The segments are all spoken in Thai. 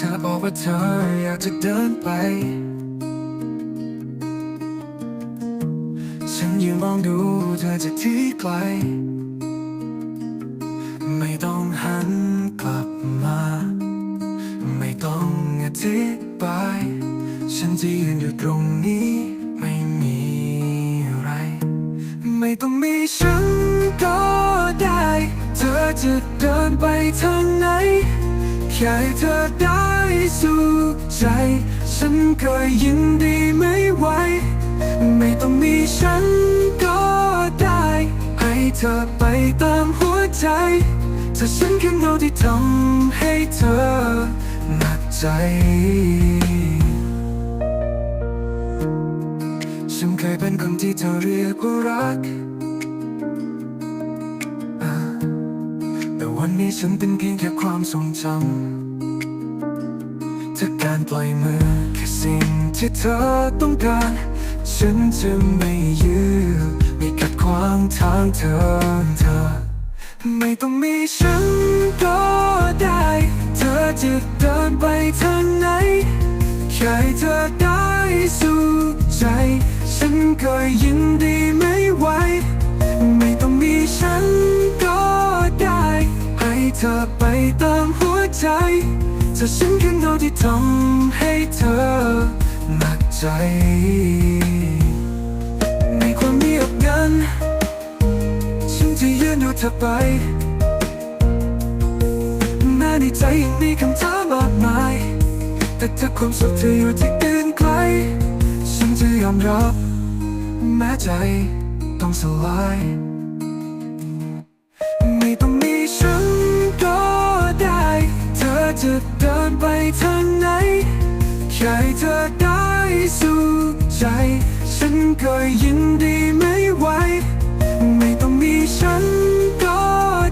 ธอบอกว่าเธออยากจะเดินไป ฉันยืนมองดูเธอจากที่ไกล ไม่ต้องหันกลับมา ไม่ต้องอธิบาย ฉันจะยืนอยู่ตรงนี้ ไม่มีอะไร ไม่ต้องมีฉันก็ได้ เธอจะเดินไปทางไหนแค่เธอได้ สุขใจ ฉันก็ยินดีไม่ไหว ไม่ต้องมีฉันก็ได้ ให้เธอไปตามหัวใจถ้าฉันแค่เงาที่ทำให้เธอหนักใจ ฉันเคยเป็นคนที่เธอเรียกว่ารัก แต่วันนี้ฉันเป็นเพียงแค่ความทรงจำ การปล่อยมือแค่สิ่งที่เธอต้องการ ฉันจะไม่ยื้อไม่กัดขวางทางเธอเธอ ไม่ต้องมีฉันก็ได้ เธอจะเดินไปทางไหนแค่เธอได้สุขใจ ฉันก็ยินดีไม่ไหวไม่ต้องมีฉันก็ได้ ให้เธอไปตามหัวใจ จะฉันแค่เงาที่ทำให้เธอหนักใจ ในความเงียบงันฉันจะยืนดูเธอไปแม้ในใจยังมีคำถามมากมาย แต่ถ้าความสุขเธออยู่ที่อื่นไกล ฉันจะยอมรับ แม้ใจต้องสลาย เธอได้สุขใจ ฉันก็ยินดีไม่ไหว ไม่ต้องมีฉันก็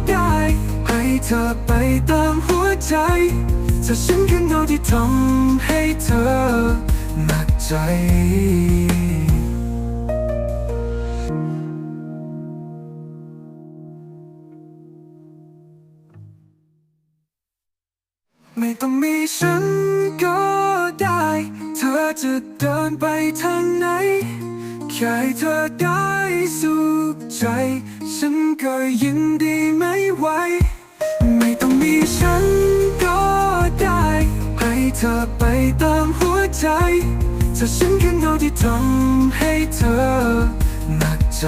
ได้ ให้เธอไปตามหัวใจจะฉันแค่เงาที่ทำให้เธอหนักใจไม่ต้องมีฉัน อจะเดินไปทางไหน แค่เธอได้สุขใจ ฉันก็ยินดีไม่ไหว ไม่ต้องมีฉันก็ได้ ให้เธอไปตามหัวใจจะฉันแค่เงาที่ทำให้เธอหนักใจ